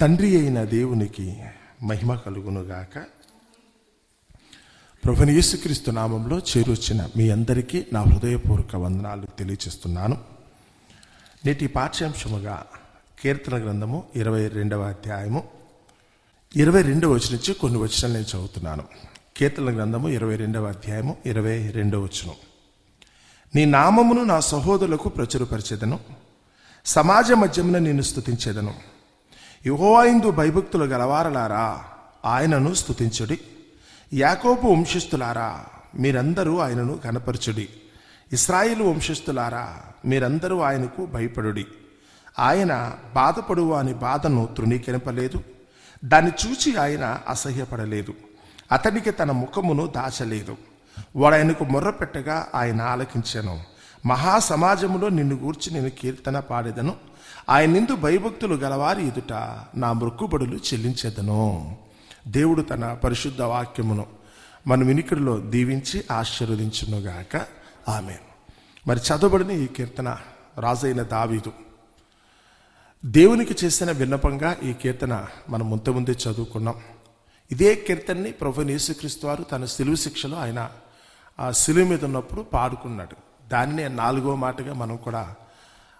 తండ్రి అయిన దేవునికి మహిమ కలుగునుగాక. ప్రభుని యేసుక్రీస్తు నామంలో చేరొచ్చిన మీ అందరికీ నా హృదయపూర్వక వందనాలు తెలియచేస్తున్నాను నేటి పాఠ్యాంశముగా కీర్తన గ్రంథము ఇరవై రెండవ అధ్యాయము. ఇరవై రెండవ వచ్చిన నుంచి కొన్ని వచనాలు నేను చదువుతున్నాను. కీర్తన గ్రంథము ఇరవై రెండవ అధ్యాయము ఇరవై రెండవ వచనం. నీ నామమును నా సహోదరులకు ప్రచురపరిచేదను. సమాజ మధ్యమున నేను స్థుతించేదను యుహోవాయిందు భయభక్తులు గలవారలారా? ఆయనను స్తుతించుడి. యాకోబు వంశస్థులారా మీరందరూ ఆయనను కనపరచుడి ఇస్రాయిల్ వంశస్థులారా మీరందరూ ఆయనకు భయపడుడి. ఆయన బాధపడు అని బాధను తృణీకరింపలేదు. దాన్ని చూచి ఆయన అసహ్యపడలేదు. అతనికి తన ముఖమును దాచలేదు. వాడు ఆయనకు మొర్ర పెట్టగా ఆయన ఆలకించాను. మహాసమాజములో నిన్ను గూర్చి నేను కీర్తన పాడేదను. ఆయన నిందు భయభక్తులు గలవారి ఎదుట నా మృక్కుబడులు చెల్లించేదను. దేవుడు తన పరిశుద్ధ వాక్యమును మన వినికిడిలో దీవించి ఆశీర్వదించునుగాక ఆమె మరి చదవబడిన ఈ కీర్తన రాజైన దావీదు. దేవునికి చేసిన విన్నపంగా ఈ కీర్తన మనం ముంత ముందే చదువుకున్నాం. ఇదే కీర్తనని ప్రభు యేసుక్రీస్తు వారు తన సిలువు శిక్షలో ఆయన ఆ సిలువ మీద ఉన్నప్పుడు పాడుకున్నాడు. దాన్నే నాలుగో మాటగా మనం కూడా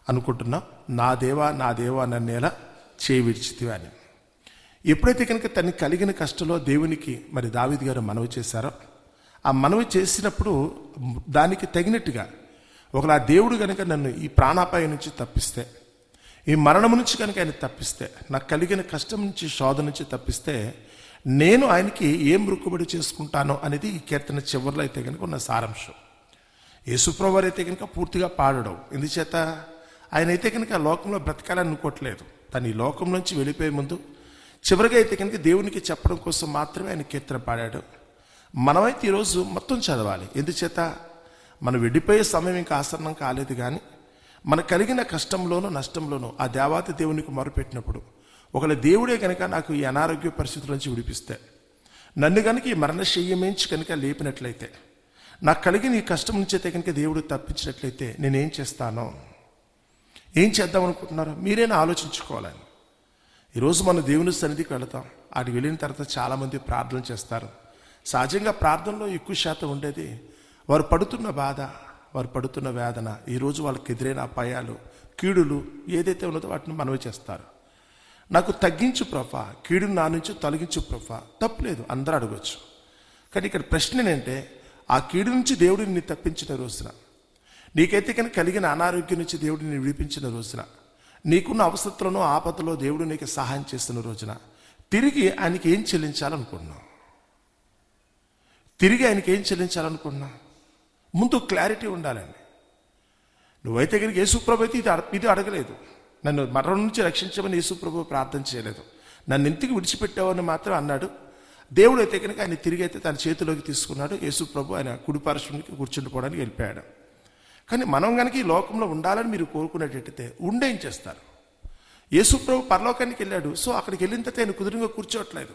అనుకుంటున్నాం. నా దేవా నా దేవా నన్నేలా చేయి విడిచితివి అని. ఎప్పుడైతే కనుక తనకి కలిగిన కష్టంలో దేవునికి మరి దావిద్ గారు మనవి చేశారో ఆ మనవి చేసినప్పుడు దానికి తగినట్టుగా ఒకలా దేవుడు కనుక నన్ను ఈ ప్రాణాపాయం నుంచి తప్పిస్తే ఈ మరణం నుంచి కనుక ఆయన తప్పిస్తే నాకు కలిగిన కష్టం నుంచి శోధ నుంచి తప్పిస్తే నేను ఆయనకి ఏం రుక్కుబడి చేసుకుంటానో అనేది ఈ కీర్తన చివరిలో అయితే కనుక ఉన్న సారాంశం. యేసుప్రభు అయితే కనుక పూర్తిగా పాడడం. ఎందుచేత? ఆయన అయితే కనుక లోకంలో బ్రతకాలని అనుకోవట్లేదు. తను ఈ లోకం నుంచి వెళ్ళిపోయే ముందు చివరిగా అయితే కనుక దేవునికి చెప్పడం కోసం మాత్రమే ఆయన కీర్తన పాడాడు. మనమైతే ఈరోజు మొత్తం చదవాలి. ఎందుచేత? మనం వెళ్ళిపోయే సమయం ఇంకా ఆసరణం కాలేదు కానీ మన కలిగిన కష్టంలోనూ నష్టంలోనూ ఆ దేవాత దేవునికి మొరపెట్టినప్పుడు ఒకవేళ దేవుడే కనుక నాకు ఈ అనారోగ్య పరిస్థితుల నుంచి విడిపిస్తే నన్ను కనుక ఈ మరణ శయ్యమించి కనుక లేపినట్లయితే నాకు కలిగిన ఈ కష్టం నుంచి అయితే కనుక దేవుడు తప్పించినట్లయితే నేనేం చేస్తానో? ఏం చేద్దాం అనుకుంటున్నారు మీరేనా ఆలోచించుకోవాలని. ఈరోజు మనం దేవుని సన్నిధికి వెళతాం. ఆడికి వెళ్ళిన తర్వాత చాలామంది ప్రార్థన చేస్తారు. సహజంగా ప్రార్థనలో ఎక్కువ శాతం ఉండేది వారు పడుతున్న బాధ వారు పడుతున్న వేదన ఈరోజు వాళ్ళకి ఎదురైన అపాయాలు కీడులు ఏదైతే ఉన్నదో వాటిని మనవి చేస్తారు. నాకు తగ్గించు ప్రభా కీడును నా నుంచి తొలగించు ప్రభా తప్పులేదు అందరూ అడగచ్చు. కానీ ఇక్కడ ప్రశ్న ఏంటంటే ఆ కీడు నుంచి దేవుడు నిన్ను తప్పించిన రోజున. నీకైతే కనుక కలిగిన అనారోగ్యం నుంచి దేవుడు నిన్ను విడిపించిన రోజున. నీకున్న అవసరతలను ఆపదలో దేవుడు నీకు సహాయం చేస్తున్న రోజున. తిరిగి ఆయనకి ఏం చెల్లించాలనుకున్నావు తిరిగి ఆయనకి ఏం చెల్లించాలనుకున్నావు ముందు క్లారిటీ ఉండాలండి. నువ్వైతే కనుక యేసుప్రభు అయితే ఇది ఇది అడగలేదు. నన్ను మరణం నుంచి రక్షించమని యేసుప్రభు ప్రార్థన చేయలేదు. నన్ను ఇంటికి విడిచిపెట్టావని మాత్రం అన్నాడు దేవుడు అయితే కనుక ఆయన తిరిగి అయితే తన చేతిలోకి తీసుకున్నాడు. యేసుప్రభు ఆయన కుడి పార్శ్వానికి కూర్చుండిపోవడానికి వెళ్ళిపోయాడు. కానీ మనం కనుక ఈ లోకంలో ఉండాలని మీరు కోరుకునేటట్టయితే ఉండేం చేస్తారు? యేసుప్రభు పరలోకానికి వెళ్ళాడు. సో అక్కడికి వెళ్ళిన తర్వాత ఆయన కుదురుగా కూర్చోవట్లేదు.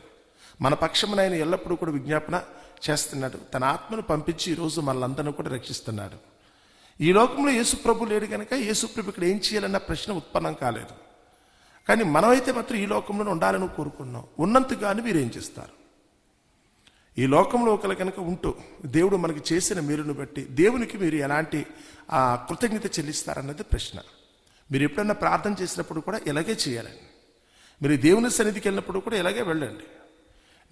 మన పక్షమున ఆయన ఎల్లప్పుడూ కూడా విజ్ఞాపన చేస్తున్నాడు. తన ఆత్మను పంపించి ఈరోజు మనలందరినీ కూడా రక్షిస్తున్నాడు. ఈ లోకంలో యేసుప్రభు లేడు కనుక యేసుప్రభు ఇక్కడ ఏం చేయాలన్న ప్రశ్న ఉత్పన్నం కాలేదు. కానీ మనమైతే మాత్రం ఈ లోకంలో ఉండాలని కోరుకున్నాం. ఉన్నంతగాని మీరు ఏం చేస్తారు? ఈ లోకంలో ఒకరు కనుక ఉంటూ దేవుడు మనకి చేసిన మీరును బట్టి దేవునికి మీరు ఎలాంటి కృతజ్ఞత చెల్లిస్తారన్నది ప్రశ్న. మీరు ఎప్పుడన్నా ప్రార్థన చేసినప్పుడు కూడా ఇలాగే చేయాలండి. మీరు దేవుని సన్నిధికి వెళ్ళినప్పుడు కూడా ఇలాగే వెళ్ళండి.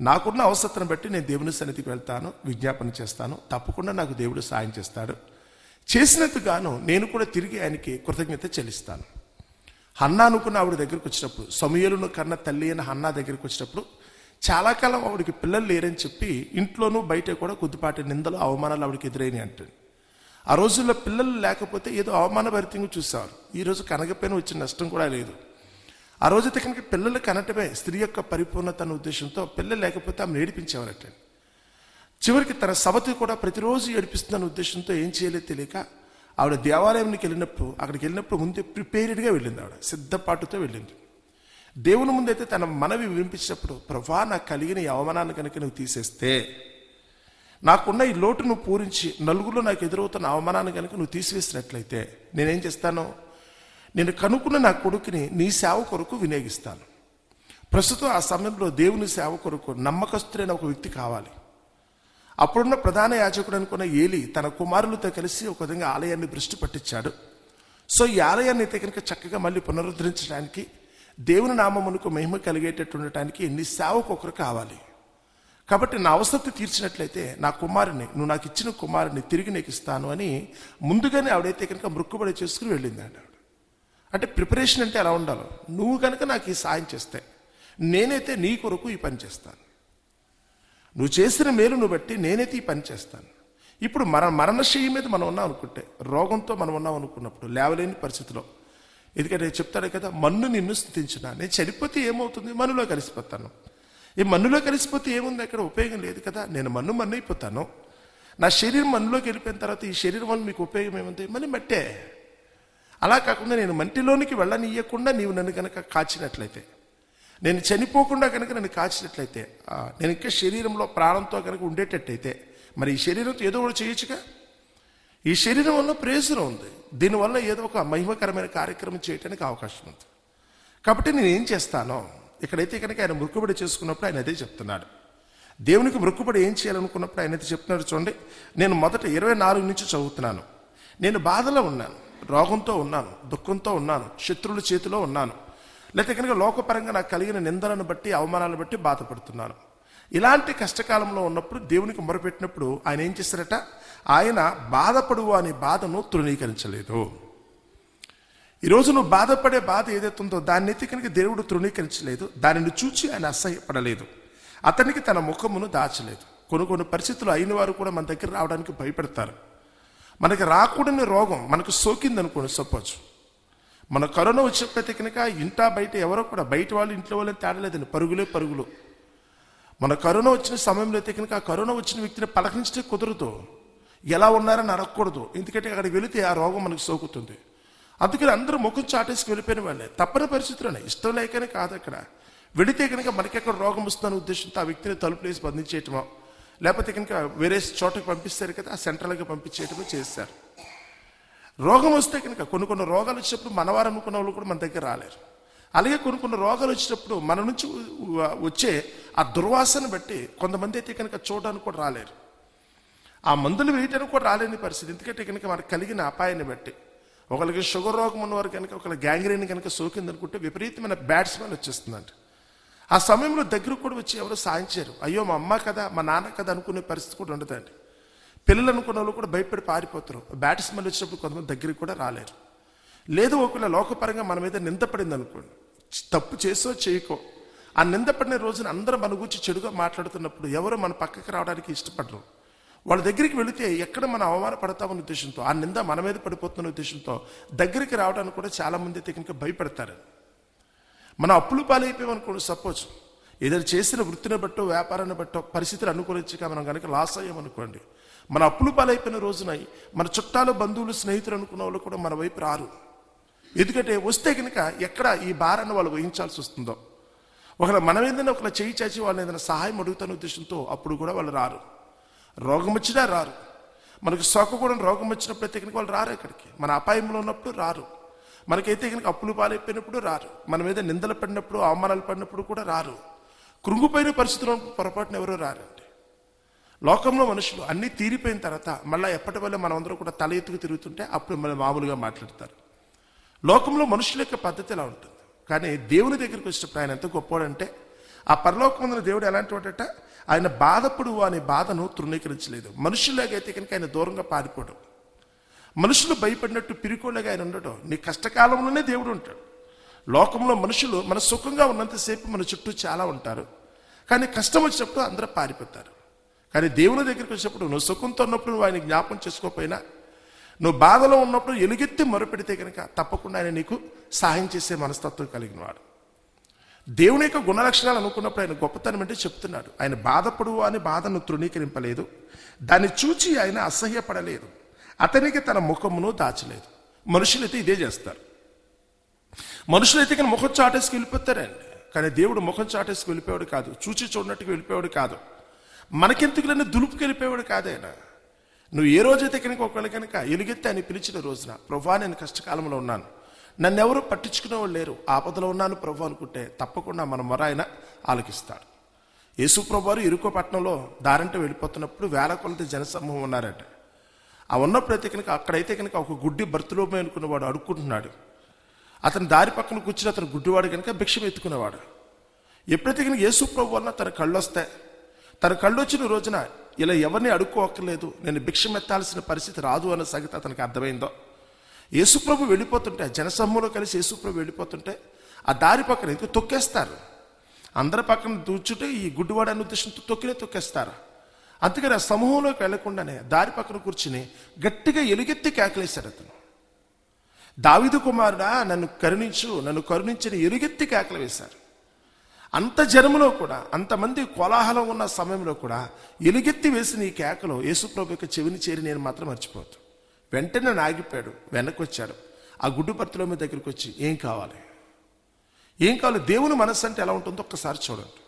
నాకున్న అవసరతను బట్టి నేను దేవుని సన్నిధికి వెళ్తాను విజ్ఞాపన చేస్తాను తప్పకుండా నాకు దేవుడు సాయం చేస్తాడు. చేసినందుకు గాను నేను కూడా తిరిగి ఆయనకి కృతజ్ఞత చెల్లిస్తాను. హన్నా అనుకున్న ఆవిడ దగ్గరికి వచ్చినప్పుడు సమయలను కన్న తల్లి అయిన హన్నా దగ్గరికి వచ్చినప్పుడు చాలా కాలం ఆవిడకి పిల్లలు లేరని చెప్పి ఇంట్లోనూ బయట కూడా కొద్దిపాటి నిందలు అవమానాలు ఆవిడకి ఎదురైనాయి అంటుంది ఆ రోజుల్లో పిల్లలు లేకపోతే ఏదో అవమానభరితంగా చూసేవారు. ఈరోజు రోజు వచ్చిన నష్టం కూడా లేదు. ఆ రోజైతే కనుక పిల్లలు కనటమే స్త్రీ యొక్క పరిపూర్ణత అన్న ఉద్దేశంతో పిల్లలు లేకపోతే ఆమె ఏడిపించేవారట. చివరికి తన సవతి కూడా ప్రతిరోజు ఏడిపిస్తుందన్న ఉద్దేశంతో ఏం చేయలేదు తెలియక ఆవిడ దేవాలయంకి వెళ్ళినప్పుడు అక్కడికి వెళ్ళినప్పుడు ముందే ప్రిపేర్డ్గా వెళ్ళింది ఆవిడ. సిద్ధపాటుతో వెళ్ళింది. దేవుని ముందైతే తన మనవి వినిపించినప్పుడు ప్రభా నాకు కలిగిన ఈ అవమానాన్ని కనుక నువ్వు తీసేస్తే నాకున్న ఈ లోటు నువ్వు పూరించి నలుగురిలో నాకు ఎదురవుతున్న అవమానాన్ని కనుక నువ్వు తీసివేసినట్లయితే నేనేం చేస్తాను? నేను కనుక్కున్న నా కొడుకుని నీ సేవ కొరకు వినియోగిస్తాను. ప్రస్తుతం ఆ సమయంలో దేవుని సేవ కొరకు నమ్మకస్తుడైన ఒక వ్యక్తి కావాలి. అప్పుడున్న ప్రధాన యాజకుడు అనుకున్న ఏలి తన కుమారులతో కలిసి ఒక విధంగా ఆలయాన్ని దృష్టి పట్టించాడు. సో ఈ ఆలయాన్ని అయితే కనుక చక్కగా మళ్ళీ పునరుద్ధరించడానికి దేవుని నామమునకు మహిమ కలిగేటట్టు ఉండటానికి ఎన్ని సేవకు ఒకరు కావాలి. కాబట్టి నా అవసరత తీర్చినట్లయితే నా కుమారుని నువ్వు నాకు ఇచ్చిన కుమారుని తిరిగి నీకు ఇస్తాను అని ముందుగానే ఆవిడైతే కనుక మృక్కుబడి చేసుకుని వెళ్ళిందండి ఆవిడ. అంటే ప్రిపరేషన్ అంటే ఎలా ఉండాలో? నువ్వు కనుక నాకు ఈ సాయం చేస్తే నేనైతే నీ కొరకు ఈ పని చేస్తాను. నువ్వు చేసిన మేలును బట్టి నేనైతే ఈ పని చేస్తాను. ఇప్పుడు మన మరణశయ్య మీద మనం ఉన్నాం అనుకుంటే రోగంతో మనం ఉన్నాం అనుకున్నప్పుడు లేవలేని పరిస్థితిలో ఎందుకంటే చెప్తాడు కదా మన్ను నిన్ను స్థుతించిన? నేను చనిపోతే ఏమవుతుంది? మన్నులో కలిసిపోతాను. ఈ మన్నులో కలిసిపోతే ఏముంది? అక్కడ ఉపయోగం లేదు కదా. నేను మన్ను మన్ను అయిపోతాను. నా శరీరం మన్నులోకి వెళ్ళిపోయిన తర్వాత ఈ శరీరం వల్ల మీకు ఉపయోగం ఏముంది? మళ్ళీ మట్టే. అలా కాకుండా నేను మంటిలోనికి వెళ్ళనియకుండా నీవు నన్ను కనుక కాచినట్లయితే నేను చనిపోకుండా కనుక నన్ను కాచినట్లయితే నేను ఇంకా శరీరంలో ప్రాణంతో కనుక ఉండేటట్టయితే మరి ఈ శరీరంతో ఏదో ఒకటి చేయొచ్చుగా? ఈ శరీరం వల్ల ప్రయోజనం ఉంది. దీనివల్ల ఏదో ఒక మహిమకరమైన కార్యక్రమం చేయడానికి అవకాశం ఉంది. కాబట్టి నేను ఏం చేస్తానో ఇక్కడైతే కనుక ఆయన మృక్కుబడి చేసుకున్నప్పుడు ఆయన అదే చెప్తున్నాడు. దేవునికి మృక్కుబడి ఏం చేయాలనుకున్నప్పుడు ఆయన అయితే చెప్తున్నాడు చూడండి. నేను మొదట ఇరవై నాలుగు నుంచి చదువుతున్నాను. నేను బాధలో ఉన్నాను రోగంతో ఉన్నాను దుఃఖంతో ఉన్నాను శత్రువుల చేతిలో ఉన్నాను. లేకపోతే కనుక లోకపరంగా నాకు కలిగిన నిందలను బట్టి అవమానాలను బట్టి బాధపడుతున్నాను. ఇలాంటి కష్టకాలంలో ఉన్నప్పుడు దేవునికి మొరపెట్టినప్పుడు ఆయన ఏం చేశారట ఆయన బాధపడు అనే బాధను తృణీకరించలేదు. ఈరోజు నువ్వు బాధపడే బాధ ఏదైతే ఉందో దాన్ని ఎత్తి కనుక దేవుడు తృణీకరించలేదు. దానిని చూచి ఆయన అసహ్యపడలేదు. అతనికి తన ముఖమును దాచలేదు. కొన్ని కొన్ని పరిస్థితులు అయిన వారు కూడా మన దగ్గర రావడానికి భయపడతారు. మనకి రాకూడని రోగం మనకు సోకింది అనుకోండి సపోజ్. మన కరోనా వచ్చినప్పుడు కనుక ఇంటా బయట ఎవరో కూడా బయట వాళ్ళు ఇంట్లో వాళ్ళని తేడలేదండి పరుగులే పరుగులు. మన కరోనా వచ్చిన సమయంలో అయితే కనుక ఆ కరోనా వచ్చిన వ్యక్తిని పలకరించడం కుదరదు. ఎలా ఉన్నారని అడగకూడదు. ఎందుకంటే అక్కడికి వెళితే ఆ రోగం మనకు సోకుతుంది. అందుకని అందరూ ముఖం చాటేసి వెళ్ళిపోయిన వాళ్ళే. తప్పని పరిస్థితులనే ఇష్టం లేకనే కాదు అక్కడ. వెళితే కనుక మనకి ఎక్కడ రోగం వస్తుందనే ఉద్దేశంతో ఆ వ్యక్తిని తలుపులు వేసి బంధించేయటమో లేకపోతే కనుక వేరే చోటకి పంపిస్తారు కదా ఆ సెంట్రల్గా పంపించేయటమో చేస్తారు. రోగం వస్తే కనుక కొన్ని కొన్ని రోగాలు వచ్చినప్పుడు మనవారు అనుకున్న వాళ్ళు కూడా మన దగ్గర రాలేరు. అలాగే కొన్ని కొన్ని రోగాలు వచ్చినప్పుడు మన నుంచి వచ్చే ఆ దుర్వాసన బట్టి కొంతమంది అయితే కనుక చూడడానికి కూడా రాలేరు. ఆ మందులు వేయటానికి కూడా రాలేని పరిస్థితి. ఎందుకంటే కనుక మనకు కలిగిన అపాయాన్ని బట్టి. ఒకరికి షుగర్ రోగం ఉన్నవారు కనుక ఒకరి గ్యాంగ్రీన్ కనుక సోకింది అనుకుంటే విపరీతమైన బ్యాడ్ స్మెల్ వచ్చేస్తుందంట. ఆ సమయంలో దగ్గరకు కూడా వచ్చి ఎవరో సాయం చేయరు. అయ్యో మా అమ్మ కదా మా నాన్న కదా అనుకునే పరిస్థితి కూడా ఉండదండి. పిల్లలు అనుకున్న వాళ్ళు కూడా భయపడి పారిపోతారు. బ్యాట్ స్మెల్ వచ్చినప్పుడు కొంతమంది దగ్గరికి కూడా రాలేరు. లేదు ఒకవేళ లోకపరంగా మన మీద నిందపడింది అనుకోండి తప్పు చేసో చేయకో. ఆ నిందపడిన రోజున అందరూ మన గురించి చెడుగా మాట్లాడుతున్నప్పుడు ఎవరు మన పక్కకి రావడానికి ఇష్టపడరు. వాళ్ళ దగ్గరికి వెళితే ఎక్కడ మనం అవమాన పడతామన్న ఉద్దేశంతో ఆ నింద మన మీద పడిపోతున్న ఉద్దేశంతో దగ్గరికి రావడానికి కూడా చాలా మంది అయితే కనుక భయపడతారు. మనం అప్పులు పాలైపోయామనుకోండి సపోజ్ ఏదైనా చేసిన వృత్తిని బట్టో వ్యాపారాన్ని బట్టో పరిస్థితులు అనుకూలించక మనం కనుక లాస్ అయ్యామనుకోండి మన అప్పులు పాలైపోయిన రోజున మన చుట్టాలు బంధువులు స్నేహితులు అనుకున్న వాళ్ళు కూడా మన వైపు రారు. ఎందుకంటే వస్తే కనుక ఎక్కడ ఈ భారాన్ని వాళ్ళు వహించాల్సి వస్తుందో. ఒకవేళ మనం ఏదైనా ఒకవేళ చేయి చాచి వాళ్ళని ఏదైనా సహాయం అడుగుతున్న ఉద్దేశంతో అప్పుడు కూడా వాళ్ళు రారు. రోగం వచ్చినా రారు. మనకు సోకకూడని రోగం వచ్చినప్పుడు అయితే కనుక వాళ్ళు రారు ఇక్కడికి. మన అపాయంలో ఉన్నప్పుడు రారు. మనకైతే కనుక అప్పులు పాలైపోయినప్పుడు రారు. మన మీద నిందలు పడినప్పుడు అవమానాలు పడినప్పుడు కూడా రారు. కృంగిపోయిన పరిస్థితుల్లో పొరపాటున ఎవరో రారండి. లోకంలో మనుషులు అన్నీ తీరిపోయిన తర్వాత మళ్ళీ ఎప్పటి వల్ల మనమందరూ కూడా తల ఎత్తుకు తిరుగుతుంటే అప్పుడు మళ్ళీ మామూలుగా మాట్లాడతారు. లోకంలో మనుషుల యొక్క పద్ధతి ఎలా ఉంటుంది? కానీ దేవుని దగ్గరికి వచ్చినప్పుడు ఆయన ఎంత గొప్పవాడంటే ఆ పరలోకమందున దేవుడు ఎలాంటి వాడట ఆయన బాధపడు అనే బాధను తృణీకరించలేదు. మనుషుల్లాగైతే కనుక ఆయన దూరంగా పారిపోవడం. మనుషులు భయపడినట్టు పిరుకోలేగా ఆయన ఉండడం. నీ కష్టకాలంలోనే దేవుడు ఉంటాడు. లోకంలో మనుషులు మన సుఖంగా ఉన్నంతసేపు మన చుట్టూ చాలా ఉంటారు. కానీ కష్టం వచ్చినప్పుడు అందరూ పారిపోతారు. కానీ దేవుని దగ్గరికి వచ్చినప్పుడు నువ్వు సుఖంతో ఉన్నప్పుడు నువ్వు ఆయన జ్ఞాపం చేసుకోకపోయినా నువ్వు బాధలో ఉన్నప్పుడు ఎలుగెత్తి మొరపెడితే కనుక తప్పకుండా ఆయన నీకు సహాయం చేసే మనస్తత్వం కలిగిన వాడు దేవుని యొక్క గుణలక్షణాలు అనుకున్నప్పుడు ఆయన గొప్పతనం అంటే చెప్తున్నాడు. ఆయన బాధపడు అని బాధను తృణీకరింపలేదు. దాన్ని చూచి ఆయన అసహ్యపడలేదు. అతనికి తన ముఖమును దాచలేదు. మనుషులైతే ఇదే చేస్తారు. మనుషులైతే కానీ ముఖం చాటేసుకు వెళ్ళిపోతారండి. కానీ దేవుడు ముఖం చాటేసుకు వెళ్ళిపోయాడు కాదు. చూచి చూడనట్టుకు వెళ్ళిపోయాడు కాదు. మనకెందుకులన్నీ దులుపుకి వెళ్ళిపోయాడు కాదైనా నువ్వు ఏ రోజైతే కనుక ఒకవేళ కనుక ఎలుగెత్తి అని పిలిచిన రోజున ప్రభా నేను కష్టకాలంలో ఉన్నాను. నన్ను ఎవరు పట్టించుకునే వాళ్ళు లేరు. ఆపదలో ఉన్నాను ప్రభు అనుకుంటే తప్పకుండా మన మొర ఆయన ఆలకిస్తాడు. యేసు ప్రభు వారు ఇరుకో పట్టణంలో దారంటే వెళ్ళిపోతున్నప్పుడు వేల కొలది జనసమూహం ఉన్నారట. ఆ ఉన్నప్పుడైతే కనుక అక్కడైతే కనుక ఒక గుడ్డి భర్తలోమే అనుకున్నవాడు అడుక్కుంటున్నాడు. అతను దారి పక్కన కూర్చుని అతను గుడ్డివాడు కనుక భిక్షం ఎత్తుకునేవాడు ఎప్పుడైతే కనుక యేసు ప్రభు వలన తన కళ్ళు వస్తాయి తన కళ్ళు వచ్చిన రోజున ఇలా ఎవరిని అడుక్కోక్కర్లేదు. నేను భిక్షంమెత్తాల్సిన పరిస్థితి రాదు అన్న సంగతి అతనికి అర్థమైందో? యేసుప్రభు వెళ్ళిపోతుంటే జనసమూహంలో కలిసి యేసుప్రభు వెళ్ళిపోతుంటే ఆ దారి పక్కన ఎందుకు తొక్కేస్తారు? అందరి పక్కన దూచుంటే ఈ గుడ్డివాడు అనే ఉద్దేశంతో తొక్కినే తొక్కేస్తారు. అందుకని ఆ సమూహంలోకి వెళ్ళకుండానే దారి పక్కన కూర్చుని గట్టిగా ఎలుగెత్తి కేకలేశాడు అతను. దావిదు కుమారుడా నన్ను కరుణించు నన్ను కరుణించని ఎలుగెత్తి కేకలు వేశారు. అంత జనములో కూడా అంతమంది కోలాహలం ఉన్న సమయంలో కూడా ఎలుగెత్తి వేసిన ఈ కేకలో యేసుప్రభు యొక్క చెవిని చేరి నేను మాత్రం మర్చిపోతాను వెంటనే నేను ఆగిపోయాడు ఆ గుడ్డు భర్తలో మీ దగ్గరికి వచ్చి ఏం కావాలి? ఏం కావాలి? దేవుని మనస్సు అంటే ఎలా ఉంటుందో ఒక్కసారి చూడండి.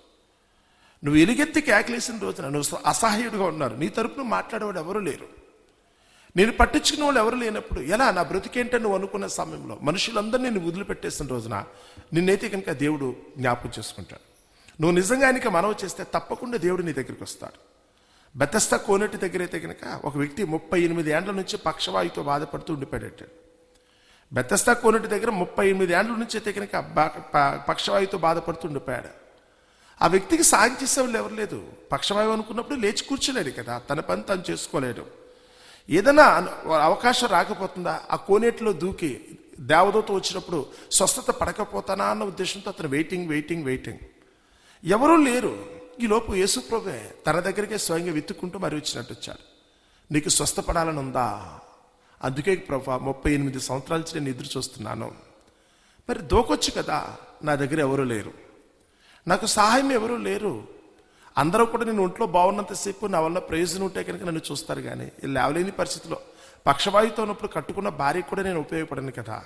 నువ్వు ఎలుగెత్తి కేకలేసిన రోజున నువ్వు అసహాయుడిగా ఉన్నారు. నీ తరపున మాట్లాడేవాడు ఎవరూ లేరు. నేను పట్టించుకున్న వాళ్ళు ఎవరు లేనప్పుడు ఎలా? నా బ్రతికేంటని నువ్వు అనుకున్న సమయంలో మనుషులందరినీ నేను వదిలిపెట్టేసిన రోజున నిన్నైతే కనుక దేవుడు జ్ఞాపకం చేసుకుంటాడు. నువ్వు నిజంగా ఆయనకి మనవి చేస్తే తప్పకుండా దేవుడు నీ దగ్గరికి వస్తాడు. బెతస్తా కోనేటి దగ్గర అయితే కనుక ఒక వ్యక్తి ముప్పై ఎనిమిది ఏండ్ల నుంచి పక్షవాయుతో బాధపడుతూ ఉండిపోయాడు బెతస్తా కోనేటి దగ్గర ముప్పై ఎనిమిది ఏండ్ల నుంచి అయితే కనుక బా- పక్షవాయుతో బాధపడుతూ ఉండిపోయాడు. ఆ వ్యక్తికి సాయం చేసేవాళ్ళు ఎవరు లేదు. పక్షవాయువు అనుకున్నప్పుడు లేచి కూర్చోలేడు కదా. తన పని తను చేసుకోలేడు. ఏదైనా అవకాశం రాకపోతుందా? ఆ కోనేటిలో దూకి దేవదూత వచ్చినప్పుడు స్వస్థత పడకపోతానా అన్న ఉద్దేశంతో అతను వెయిటింగ్ వెయిటింగ్ వెయిటింగ్ ఎవరూ లేరు. ఈ లోపు యేసుప్రభే తన దగ్గరికే స్వయంగా వెతుక్కుంటూ మరి వచ్చినట్టు వచ్చాడు. నీకు స్వస్థపడాలని ఉందా? అందుకే ప్రభా ముప్పై ఎనిమిది సంవత్సరాల నుంచి నేను ఎదురు చూస్తున్నాను. మరి దోకొచ్చు కదా? నా దగ్గర ఎవరూ లేరు. నాకు సహాయం ఎవరూ లేరు. అందరూ కూడా నేను ఒంట్లో బాగున్నంతసేపు నా వల్ల ప్రయోజనం ఉంటే కనుక నన్ను చూస్తారు కానీ లేవలేని పరిస్థితిలో పక్షవాయుతో ఉన్నప్పుడు కట్టుకున్న భార్య కూడా నేను ఉపయోగపడను కదా.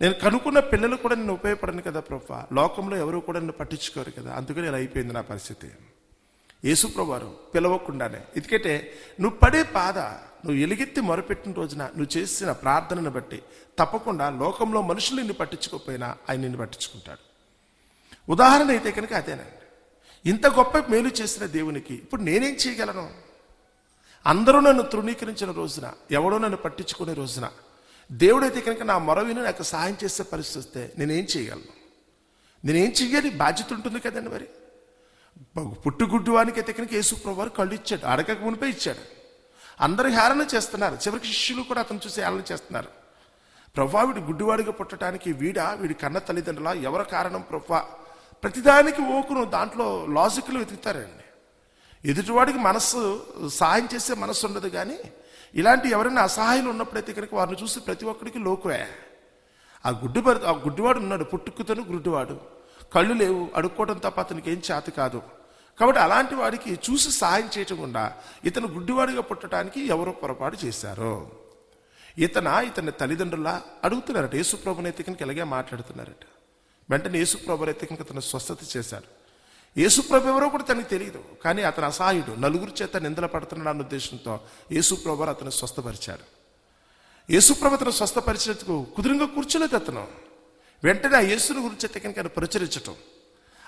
నేను కనుక్కున్న పిల్లలు కూడా నేను ఉపయోగపడను కదా ప్రభా. లోకంలో ఎవరు కూడా నన్ను పట్టించుకోరు కదా. అందుకని ఇలా అయిపోయింది నా పరిస్థితి. యేసుప్రభువారు పిలవకుండానే ఎందుకంటే నువ్వు పడే బాధ నువ్వు ఎలుగెత్తి మొరపెట్టిన రోజున నువ్వు చేసిన ప్రార్థనను బట్టి తప్పకుండా లోకంలో మనుషులు నిన్ను పట్టించుకోకపోయినా ఆయన నిన్ను పట్టించుకుంటాడు. ఉదాహరణ అయితే కనుక అదేనండి. ఇంత గొప్ప మేలు చేసిన దేవునికి ఇప్పుడు నేనేం చేయగలను? అందరూ నన్ను తృణీకరించిన రోజున ఎవడో నన్ను పట్టించుకునే రోజున దేవుడైతే కనుక నా మరవిని నాకు సహాయం చేసే పరిస్థితి వస్తే నేనేం చేయగలను? నేనేం చెయ్యాలి? బాధ్యత ఉంటుంది కదండి మరి. పుట్టుగుడ్డు వానికి అయితే కనుక యేసుప్రభు వారు కళ్ళు ఇచ్చాడు అడగక మునిపే ఇచ్చాడు. అందరూ హేళన చేస్తున్నారు. చివరికి శిష్యులు కూడా అతను చూసి హేళన చేస్తున్నారు. ప్రభా వీడు గుడ్డివాడిగా పుట్టడానికి వీడా? వీడి కన్న తల్లిదండ్రుల? ఎవరి కారణం? ప్రభా ప్రతిదానికి ఓకును దాంట్లో లాజిక్లు వెతుకుతారండి. ఎదుటివాడికి మనస్సు సహాయం చేసే మనస్సు ఉండదు కానీ ఇలాంటి ఎవరైనా అసహాయులు ఉన్నప్పుడైతే కనుక వారిని చూసి ప్రతి ఒక్కడికి లోకువే. ఆ గుడ్డు ఆ గుడ్డివాడు ఉన్నాడు పుట్టుకుతను గుడ్డివాడు. కళ్ళు లేవు అడుక్కోవడం తప్ప అతనికి ఏం చేత కాదు. కాబట్టి అలాంటి వాడికి చూసి సహాయం చేయకుండా ఇతను గుడ్డివాడిగా పుట్టడానికి ఎవరో పొరపాటు చేశారు. ఇతన ఇతని తల్లిదండ్రుల? అడుగుతున్నారట యేసుప్రభునైతే కనుక ఇలాగే మాట్లాడుతున్నారట. వెంటనే యేసుప్రభు అయితే కనుక స్వస్థత చేశాడు యేసుప్రభు ఎవరో కూడా తనకి తెలియదు కానీ అతను అసహాయుడు నలుగురు చేత నిందల పడుతున్నాడు అన్న ఉద్దేశంతో యేసుప్రభు అతను స్వస్థపరిచాడు. యేసుప్రభు అతను స్వస్థపరిచేందుకు కుదురుగా కూర్చోలేదు అతను. వెంటనే ఆ యేసుని గురించి అయితే కనుక ఆయన ప్రచురించటం.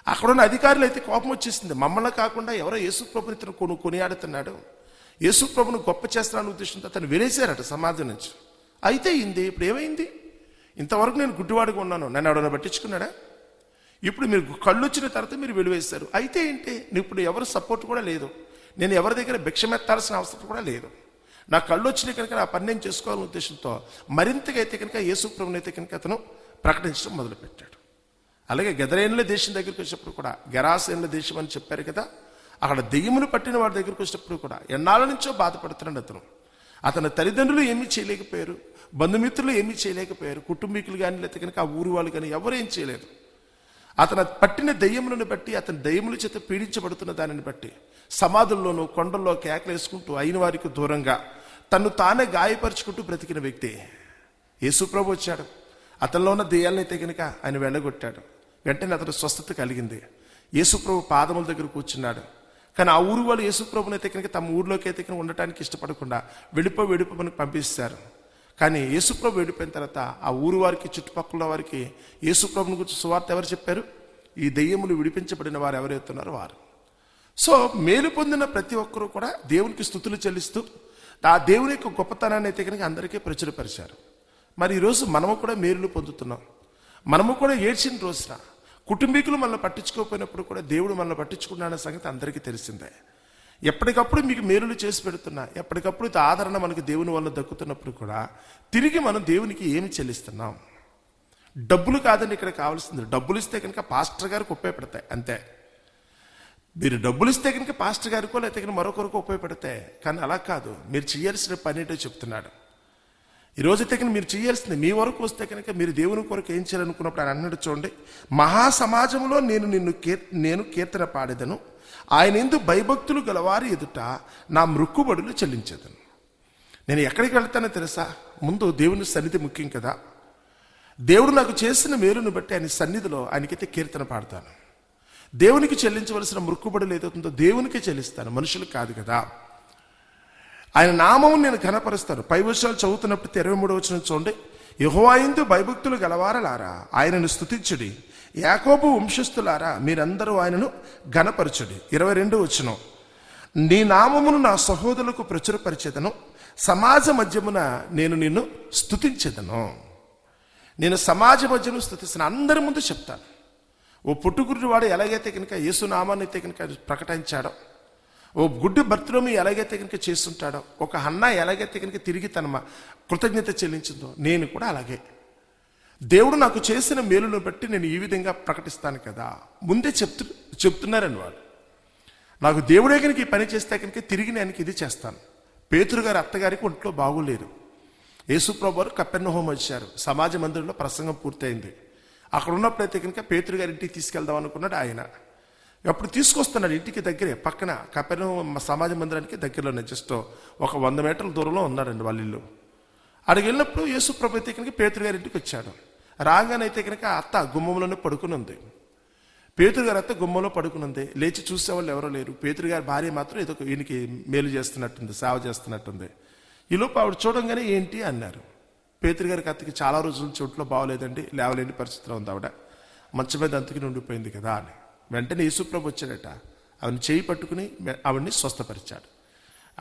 అక్కడున్న అధికారులు అయితే కోపం వచ్చేసింది. మమ్మల్ని కాకుండా ఎవరో యేసుప్రభుని ఇతను కొను కొనియాడుతున్నాడు. యేసుప్రభును గొప్ప చేస్తున్నాను ఉద్దేశంతో అతను వెలేశారట సమాధి నుంచి. అయితే ఇంది ఇప్పుడు ఏమైంది? ఇంతవరకు నేను గుడ్డివాడిగా ఉన్నాను. నన్ను ఎవడన్నా పట్టించుకున్నాడా? ఇప్పుడు మీరు కళ్ళు వచ్చిన తర్వాత మీరు వెలువేశారు. అయితే ఏంటి? ఇప్పుడు ఎవరు సపోర్ట్ కూడా లేదు. నేను ఎవరి దగ్గర భిక్షమెత్తాల్సిన అవసరం కూడా లేదు. నా కళ్ళు వచ్చిన కనుక నా పని నేను చేసుకోవాలనే ఉద్దేశంతో మరింతగా అయితే కనుక యేసుప్రభుని అయితే కనుక అతను ప్రకటించడం మొదలుపెట్టాడు. అలాగే గెదరేనుల దేశం దగ్గరికి వచ్చినప్పుడు కూడా గెరాసేనుల దేశం అని చెప్పారు కదా అక్కడ దెయ్యములు పట్టిన వాడి దగ్గరికి వచ్చినప్పుడు కూడా ఎన్నాళ్ళ నుంచో బాధపడుతున్నాడు అతను. అతని తల్లిదండ్రులు ఏమీ చేయలేకపోయారు బంధుమిత్రులు ఏమీ చేయలేకపోయారు కుటుంబీకులు కానీ లేకపోతే కనుక ఆ ఊరు వాళ్ళు కానీ ఎవరేం ఏం చేయలేదు. అతను పట్టిన దయ్యములను బట్టి అతని దయ్యముల చేత పీడించబడుతున్న దానిని బట్టి సమాధుల్లోనూ కొండల్లో కేకలేసుకుంటూ అయిన వారికి దూరంగా తను తానే గాయపరుచుకుంటూ బ్రతికిన వ్యక్తి యేసుప్రభు వచ్చాడు. అతనిలో ఉన్న దెయ్యాలను అయితే కనుక ఆయన వెళ్ళగొట్టాడు. వెంటనే అతను స్వస్థత కలిగింది. యేసుప్రభు పాదముల దగ్గర కూర్చున్నాడు. కానీ ఆ ఊరు వాళ్ళు యేసుప్రభుని అయితే కనుక తమ ఊరిలోకి అయితే కనుక ఉండటానికి ఇష్టపడకుండా వెళ్ళిపో వెళ్ళిపోమని పంపిస్తారు. కానీ యేసుప్రభు వెళ్ళిపోయిన తర్వాత ఆ ఊరు వారికి చుట్టుపక్కల వారికి యేసుప్రభుని గురించి సువార్త ఎవరు చెప్పారు? ఈ దెయ్యములు విడిపించబడిన వారు ఎవరైతున్నారో వారు. సో మేలు పొందిన ప్రతి ఒక్కరూ కూడా దేవునికి స్థుతులు చెల్లిస్తూ ఆ దేవుని యొక్క గొప్పతనాన్ని అయితే కనుక అందరికీ ప్రచురపరిచారు. మరి ఈరోజు మనము కూడా మేలులు పొందుతున్నాం. మనము కూడా ఏడ్చిన రోజున కుటుంబీకులు మనల్ని పట్టించుకోకపోయినప్పుడు కూడా దేవుడు మనల్ని పట్టించుకున్నాడన్న సంగతి అందరికీ తెలిసిందే. ఎప్పటికప్పుడు మీకు మేలులు చేసి పెడుతున్నా ఎప్పటికప్పుడు ఇది ఆదరణ మనకి దేవుని వల్ల దక్కుతున్నప్పుడు కూడా తిరిగి మనం దేవునికి ఏమి చెల్లిస్తున్నాం? డబ్బులు కాదండి ఇక్కడ కావాల్సింది. డబ్బులు ఇస్తే కనుక పాస్టర్ గారికి ఉపయోగపడతాయి అంతే. మీరు డబ్బులు ఇస్తే కనుక పాస్టర్ గారికో లేకపోతే మరొకరికో ఉపయోగపడతాయి. కానీ అలా కాదు. మీరు చేయాల్సిన పని ఏంటో చెప్తున్నాడు. ఈరోజు తగిన మీరు చేయాల్సింది మీ వరకు వస్తే కనుక మీరు దేవుని కొరకు ఏం చేయాలనుకున్నప్పుడు ఆయన అన్నట్టు చూడండి మహాసమాజంలో నేను నిన్ను కీర్ నేను కీర్తన పాడేదను ఆయన ఎందు భయభక్తులు గలవారి ఎదుట నా మృక్కుబడులు చెల్లించేదను. నేను ఎక్కడికి వెళ్తానో తెలుసా? ముందు దేవుని సన్నిధి ముఖ్యం కదా. దేవుడు నాకు చేసిన మేలును బట్టి ఆయన సన్నిధిలో ఆయనకైతే కీర్తన పాడతాను. దేవునికి చెల్లించవలసిన మృక్కుబడులు ఏదవుతుందో దేవునికి చెల్లిస్తాను. మనుషులు కాదు కదా. ఆయన నామం నేను కనపరుస్తాను పై విషయాలు చదువుతున్నప్పుడు ఇరవై మూడు వచ్చిన చూడండి. యహోవాయిందు భయభక్తులు గలవారలారా. ఆయనను స్థుతించుడి యాకోబు వంశస్థులారా మీరందరూ ఆయనను గణపరచుడి ఇరవై రెండు వచ్చిన నీ నామమును నా సహోదరులకు ప్రచురపరిచేదను. సమాజ మధ్యమున నేను నిన్ను స్థుతించేదను నేను సమాజ మధ్యను స్థుతిస్తాను అందరి ముందు చెప్తాను. ఓ పుట్టుగురుడు వాడు ఎలాగైతే కనుక యేసునామాన్ని అయితే కనుక ప్రకటించాడో ఓ గుడ్డ భర్తలో మీ ఎలాగైతే కనుక చేస్తుంటాడో ఒక అన్న ఎలాగైతే కనుక తిరిగి తన కృతజ్ఞత చెల్లించిందో నేను కూడా అలాగే. దేవుడు నాకు చేసిన మేలును బట్టి నేను ఈ విధంగా ప్రకటిస్తాను కదా. ముందే చెప్తు చెప్తున్నారని వాడు నాకు దేవుడే కనుక ఈ పని చేస్తే కనుక తిరిగి నేను ఇది చేస్తాను. పేతురు గారి అత్తగారికి ఒంట్లో బాగోలేదు. యేసుప్రభు కప్పెన్నహోం వచ్చారు. సమాజ మందిరంలో ప్రసంగం పూర్తయింది. అక్కడ ఉన్నప్పుడైతే కనుక పేతురు గారి ఇంటికి తీసుకెళ్దాం అనుకున్నాడు ఆయన. అప్పుడు తీసుకొస్తున్నాడు ఇంటికి దగ్గరే పక్కన కపెర్ణ సమాజ మందిరానికి దగ్గరలోనే జస్ట్ ఒక వంద మీటర్ల దూరంలో ఉన్నాడండి వాళ్ళ ఇల్లు. అక్కడికి వెళ్ళినప్పుడు యేసు ప్రభుత్వ కనుక పేతురు గారి ఇంటికి వచ్చాడు. రాగానైతే కనుక అత్త గుమ్మంలోనే పడుకుని ఉంది. పేతురు గారు అత్త గుమ్మంలో పడుకుని ఉంది. లేచి చూసేవాళ్ళు ఎవరో లేరు. పేతురు గారి భార్య మాత్రం ఏదో ఒక ఈయనకి మేలు చేస్తున్నట్టుంది సేవ చేస్తున్నట్టుంది. ఈలోపు ఆవిడ చూడంగానే ఏంటి అన్నారు. పేతురు గారికి అత్తకి చాలా రోజుల చోట్లో బాగోలేదండి లేవలేని పరిస్థితిలో ఉంది ఆవిడ. మంచం మీద అంతకి ఉండిపోయింది కదా అని. వెంటనే యేసుప్రభు వచ్చాడట. ఆవిడని చేయి పట్టుకుని మె- ఆవిడ్ని స్వస్థపరిచాడు.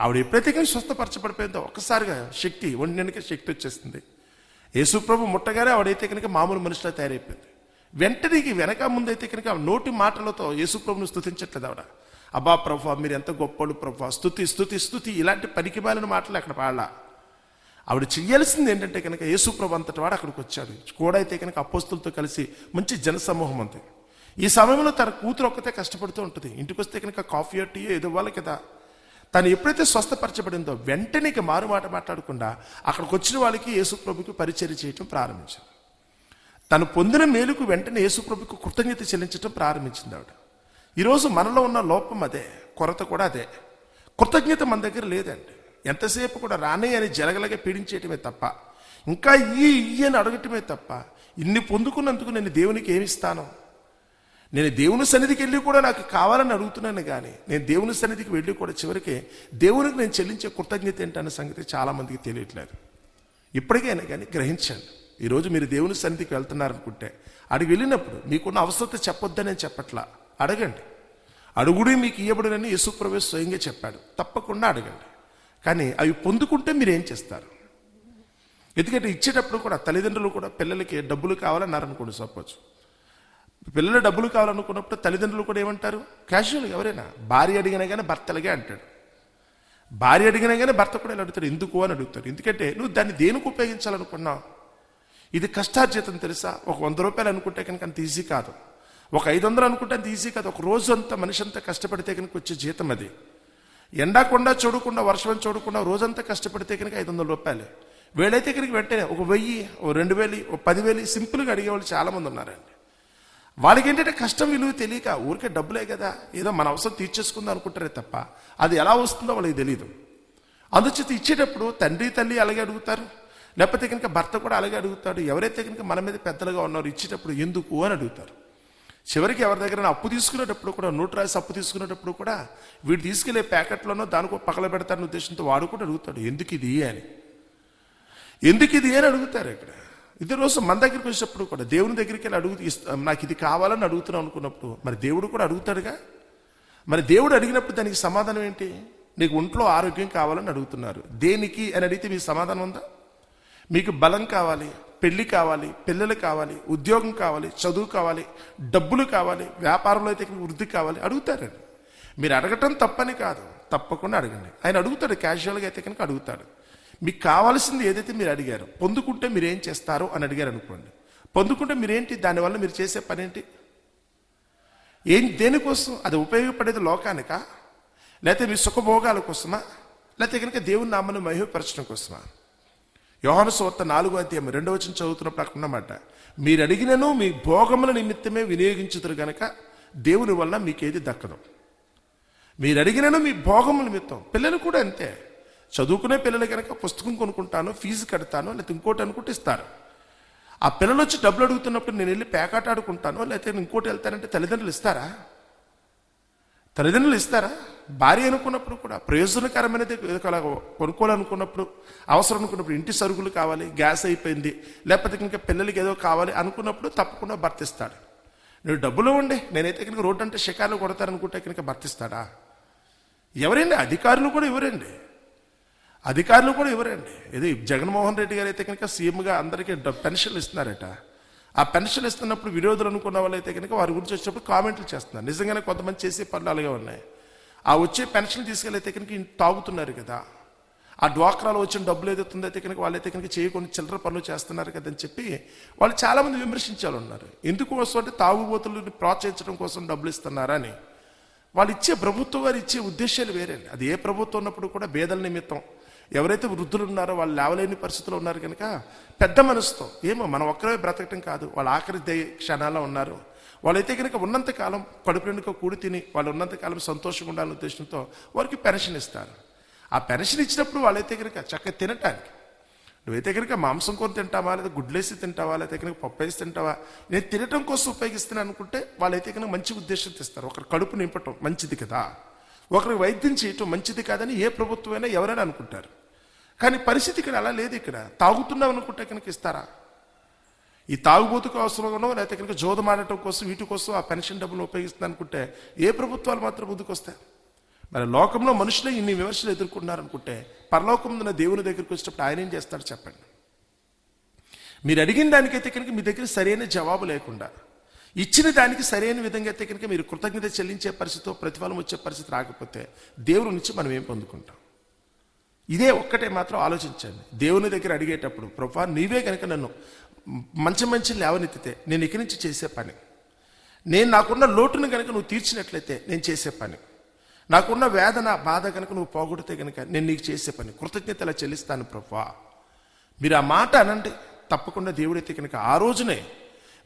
ఆవిడ ఎప్పుడైతే కానీ స్వస్థపరచబడిపోయిందో ఒక్కసారిగా శక్తి వండినక శక్తి వచ్చేస్తుంది యేసుప్రభు ముట్టగానే ఆవిడైతే కనుక మామూలు మనిషిలా తయారైపోయింది. వెంటనే ఈ వెనక ముందైతే కనుక నోటి మాటలతో యేసుప్రభుని స్థుతించట్లేదు ఆవిడ. అబ్బా ప్రభు మీరు ఎంత గొప్పలు ప్రభు స్తుతి స్తుతి స్థుతి ఇలాంటి పనికిమాలిన మాటలు అక్కడ వాళ్ళ ఆవిడ చేయాల్సింది ఏంటంటే కనుక యేసుప్రభు అంతటి వాడు అక్కడికి వచ్చాడు. కూడా అయితే కనుక అపోస్తులతో కలిసి మంచి జనసమూహం అంతే ఈ సమయంలో తన కూతురు ఒక్కతే కష్టపడుతూ ఉంటుంది. ఇంటికి వస్తే కనుక కాఫీ టీ ఏదో ఇవ్వాలి కదా. తను ఎప్పుడైతే స్వస్థపరచబడిందో వెంటనే ఇక మారు మాట మాట్లాడకుండా అక్కడికి వచ్చిన వాళ్ళకి యేసుప్రభుకి పరిచర్య చేయటం ప్రారంభించింది. తను పొందిన మేలుకు వెంటనే యేసుప్రభుకు కృతజ్ఞత చెల్లించడం ప్రారంభించింది ఆవిడ. ఈరోజు మనలో ఉన్న లోపం అదే కొరత కూడా అదే. కృతజ్ఞత మన దగ్గర లేదండి. ఎంతసేపు కూడా రానే అని జలగలగా పీడించేయటమే తప్ప ఇంకా ఈ ఈ అని అడగటమే తప్ప ఇన్ని పొందుకున్నందుకు నేను దేవునికి ఏమిస్తాను నేను దేవుని సన్నిధికి వెళ్ళి కూడా నాకు కావాలని అడుగుతున్నాను కానీ నేను దేవుని సన్నిధికి వెళ్ళి కూడా చివరికి దేవునికి నేను చెల్లించే కృతజ్ఞత ఏంటన్న సంగతి చాలామందికి తెలియట్లేదు. ఇప్పటికైనా కానీ గ్రహించండి. ఈరోజు మీరు దేవుని సన్నిధికి వెళ్తున్నారనుకుంటే అడిగి వెళ్ళినప్పుడు మీకున్న అవసరత చెప్పొద్దని నేను చెప్పట్లా? అడగండి. అడుగుడి మీకు ఇవ్వబడునని యేసుప్రభు స్వయంగా చెప్పాడు. తప్పకుండా అడగండి. కానీ అవి పొందుకుంటే మీరు ఏం చేస్తారు? ఎందుకంటే ఇచ్చేటప్పుడు కూడా తల్లిదండ్రులు కూడా పిల్లలకి డబ్బులు కావాలన్నారనుకోండి సపోజ్. పిల్లలు డబ్బులు కావాలనుకున్నప్పుడు తల్లిదండ్రులు కూడా ఏమంటారు? క్యాజువల్గా ఎవరైనా భార్య అడిగినా కానీ భర్త అలాగే అంటాడు. భార్య అడిగినా కానీ భర్త కూడా ఇలా అడుగుతాడు ఎందుకు? అని అడుగుతాడు. ఎందుకంటే నువ్వు దాన్ని దేనికి ఉపయోగించాలనుకున్నావు? ఇది కష్టార్జితం తెలుసా? ఒక వంద రూపాయలు అనుకుంటే కనుక అంత ఈజీ కాదు. ఒక ఐదు వందలు అనుకుంటే అంత ఈజీ కాదు. ఒక రోజు అంతా మనిషి అంతా కష్టపడితే కనుక వచ్చే జీతం అది. ఎండాకుండా చూడకుండా వర్షం చూడకుండా రోజంతా కష్టపడితే కనుక ఐదు వందల రూపాయలు. వీళ్ళైతే కనుక వెంటనే ఒక వెయ్యి ఓ రెండు వేలు ఓ పదివేలు సింపుల్గా అడిగేవాళ్ళు చాలామంది ఉన్నారండి. వాళ్ళకి ఏంటంటే కష్టం విలువ తెలియక ఊరికే డబ్బులే కదా ఏదో మన అవసరం తీర్చేసుకుందాం అనుకుంటారే తప్ప అది ఎలా వస్తుందో వాళ్ళకి తెలియదు అందుచేత ఇచ్చేటప్పుడు తండ్రి తల్లి అలాగే అడుగుతారు లేకపోతే కనుక భర్త కూడా అలాగే అడుగుతాడు ఎవరైతే కనుక మన మీద పెద్దలుగా ఉన్నారో ఇచ్చేటప్పుడు ఎందుకు అని అడుగుతారు. చివరికి ఎవరి దగ్గర అప్పు తీసుకునేటప్పుడు కూడా నోటు రాసి అప్పు తీసుకునేటప్పుడు కూడా వీడు తీసుకెళ్ళే ప్యాకెట్లోనో దానికో పగల పెడతారని ఉద్దేశంతో వాడు కూడా అడుగుతాడు ఎందుకు ఇది? అని. ఎందుకు ఇది? అని అడుగుతారు ఇక్కడ. ఇదే రోజు మన దగ్గరికి వచ్చినప్పుడు కూడా దేవుని దగ్గరికి వెళ్ళి అడుగు నాకు ఇది కావాలని అడుగుతున్నాను అనుకున్నప్పుడు మరి దేవుడు కూడా అడుగుతాడుగా? మరి దేవుడు అడిగినప్పుడు దానికి సమాధానం ఏంటి? నీకు ఒంట్లో ఆరోగ్యం కావాలని అడుగుతున్నారు. దేనికి అని అడిగితే మీకు సమాధానం ఉందా? మీకు బలం కావాలి పెళ్ళి కావాలి పిల్లలు కావాలి ఉద్యోగం కావాలి చదువు కావాలి డబ్బులు కావాలి వ్యాపారంలో అయితే వృద్ధి కావాలి అడుగుతారండి. మీరు అడగటం తప్పని కాదు తప్పకుండా అడగండి. ఆయన అడుగుతాడు క్యాజువల్గా అయితే కనుక అడుగుతాడు. మీకు కావాల్సింది ఏదైతే మీరు అడిగారు పొందుకుంటే మీరు ఏం చేస్తారు అని అడిగారు అనుకోండి. పొందుకుంటే మీరేంటి దానివల్ల మీరు చేసే పని ఏంటి ఏం దేనికోసం? అది ఉపయోగపడేది లోకానిక? లేకపోతే మీ సుఖభోగాల కోసమా? లేకపోతే కనుక దేవుని నామను మహిమపరచడం కోసమా? యోహాను సువార్త నాలుగో అధ్యాయం రెండవ వచ్చిన చదువుతున్నప్పుడు అక్కడ ఉన్నమాట. మీరు అడిగినను మీ భోగముల నిమిత్తమే వినియోగించుతారు గనక దేవుని వల్ల మీకేది దక్కదు. మీరు అడిగినను మీ భోగముల నిమిత్తం. పిల్లలు కూడా అంతే. చదువుకునే పిల్లలు కనుక పుస్తకం కొనుక్కుంటాను ఫీజు కడతాను లేకపోతే ఇంకోటి అనుకుంటే ఇస్తారు. ఆ పిల్లలు వచ్చి డబ్బులు అడుగుతున్నప్పుడు నేను వెళ్ళి పేకాట ఆడుకుంటాను లేకపోతే నేను ఇంకోటి వెళ్తానంటే తల్లిదండ్రులు ఇస్తారా? తల్లిదండ్రులు ఇస్తారా? భార్య అనుకున్నప్పుడు కూడా ప్రయోజనకరమైనది కొనుక్కోవాలనుకున్నప్పుడు అవసరం అనుకున్నప్పుడు ఇంటి సరుకులు కావాలి గ్యాస్ అయిపోయింది లేకపోతే ఇంకా పిల్లలకి ఏదో కావాలి అనుకున్నప్పుడు తప్పకుండా భర్తిస్తాడు. నువ్వు డబ్బులు ఉండే నేనైతే కనుక రోడ్డు అంటే షికార్లు కొడతారనుకుంటే కనుక భర్తిస్తాడా? ఎవరండి? అధికారులు కూడా ఎవరండి? అధికారులు కూడా ఇవ్వరండి. ఇది జగన్మోహన్ రెడ్డి గారు అయితే కనుక సీఎంగా అందరికీ పెన్షన్లు ఇస్తున్నారట. ఆ పెన్షన్ ఇస్తున్నప్పుడు విరోధులు అనుకున్న వాళ్ళు అయితే కనుక వారి గురించి వచ్చినప్పుడు కామెంట్లు చేస్తున్నారు. నిజంగానే కొంతమంది చేసే పనులు అలాగే ఉన్నాయి. ఆ వచ్చే పెన్షన్ తీసుకెళ్ళైతే కనుక తాగుతున్నారు కదా. ఆ డ్వాక్రాలో వచ్చిన డబ్బులు ఏదైతుందో అయితే కనుక వాళ్ళైతే కనుక చేయకుండా చిల్లర పనులు చేస్తున్నారు కదా అని చెప్పి వాళ్ళు చాలామంది విమర్శించాలి ఉన్నారు. ఎందుకోసం అంటే తాగుబోతులను ప్రోత్సహించడం కోసం డబ్బులు ఇస్తున్నారా అని. వాళ్ళు ఇచ్చే ప్రభుత్వం వారు ఇచ్చే ఉద్దేశాలు వేరే అది ఏ ప్రభుత్వం ఉన్నప్పుడు కూడా బేదల నిమిత్తం ఎవరైతే వృద్ధులు ఉన్నారో వాళ్ళు లేవలేని పరిస్థితుల్లో ఉన్నారు కనుక పెద్ద మనసుతో ఏమో మనం ఒక్కరే బ్రతకటం కాదు వాళ్ళ ఆఖరి దే క్షణాల్లో ఉన్నారు. వాళ్ళైతే కనుక ఉన్నంత కాలం కడుపు నిండుకో కూడి తిని వాళ్ళు ఉన్నంత కాలం సంతోషంగా ఉండాలనే ఉద్దేశంతో వారికి పెన్షన్ ఇస్తారు. ఆ పెన్షన్ ఇచ్చినప్పుడు వాళ్ళైతే కనుక చక్కగా తినటానికి నువ్వైతే కనుక మాంసం కొని తింటావా లేదా గుడ్లేసి తింటావా లేదా కనుక పప్పు వేసి తింటావా నేను తినటం కోసం ఉపయోగిస్తున్నాను అనుకుంటే వాళ్ళైతే కనుక మంచి ఉద్దేశం తెస్తారు ఒకరు కడుపు నింపటం మంచిది కదా. ఒకరికి వైద్యం చేయటం మంచిది కాదని ఏ ప్రభుత్వమైనా ఎవరైనా అనుకుంటారు. కానీ పరిస్థితి ఇక్కడ అలా లేదు ఇక్కడ. తాగుతున్నాం అనుకుంటే కనుక ఇస్తారా? ఈ తాగుబోతుకు అవసరంగానో లేకపోతే కనుక జోదం ఆడటం కోసం వీటి కోసం ఆ పెన్షన్ డబ్బులు ఉపయోగిస్తుంది అనుకుంటే ఏ ప్రభుత్వాలు మాత్రం ముందుకు వస్తాయి మరి లోకంలో మనుషులే ఇన్ని విమర్శలు ఎదుర్కొన్నారనుకుంటే పరలోకం ఉన్న దేవుని దగ్గరికి వచ్చినప్పుడు ఆయన ఏం చేస్తాడు చెప్పండి. మీరు అడిగిన దానికైతే కనుక మీ దగ్గర సరైన జవాబు లేకుండా ఇచ్చిన దానికి సరైన విధంగా అయితే కనుక మీరు కృతజ్ఞత చెల్లించే పరిస్థితితో ప్రతిఫలం వచ్చే పరిస్థితి రాకపోతే దేవుడి నుంచి మనం ఏం పొందుకుంటాం? ఇదే ఒక్కటే మాత్రం ఆలోచించండి. దేవుని దగ్గర అడిగేటప్పుడు ప్రభా నీవే కనుక నన్ను మంచి మంచి లేవనెత్తితే నేను ఇక్కడి నుంచి చేసే పని. నేను నాకున్న లోటును కనుక నువ్వు తీర్చినట్లయితే నేను చేసే పని. నాకున్న వేదన బాధ కనుక నువ్వు పోగొడితే కనుక నేను నీకు చేసే పని. కృతజ్ఞతలా చెల్లిస్తాను ప్రభా. మీరు ఆ మాట అనండి. తప్పకుండా దేవుడైతే కనుక ఆ రోజునే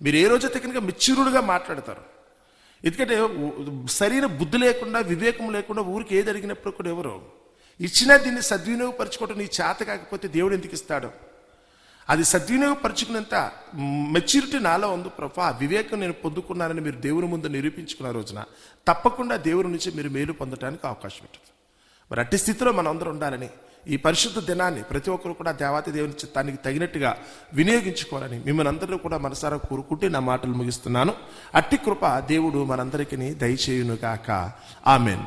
మీరు ఏ రోజు తగినగా మెచ్యూరుడుగా మాట్లాడతారు? ఎందుకంటే సరైన బుద్ధి లేకుండా వివేకం లేకుండా ఊరికి ఏది అడిగినప్పుడు కూడా ఎవరు? ఇచ్చినా దీన్ని సద్వినియోగపరచుకోవడం నీ చేత కాకపోతే దేవుడు ఎందుకు ఇస్తాడు? అది సద్వినియోగపరచుకున్నంత మెచ్యూరిటీ నాలో ఉంది ప్రభా. వివేకం నేను పొందుకున్నానని మీరు దేవుని ముందు నిరూపించుకున్న రోజున తప్పకుండా దేవుని నుంచి మీరు మేలు పొందడానికి అవకాశం ఉంటుంది. మరి అట్టి స్థితిలో మనం ఉండాలని ఈ పరిశుద్ధ దినాన్ని ప్రతి ఒక్కరు కూడా దేవాతి దేవుని చిత్తానికి తగినట్టుగా వినియోగించుకోవాలని మిమ్మల్ని అందరూ కూడా మనసారా కోరుకుంటే నా మాటలు ముగిస్తున్నాను. అట్టి కృప దేవుడు మనందరికీ దయచేయునుగాక. ఆమెన్.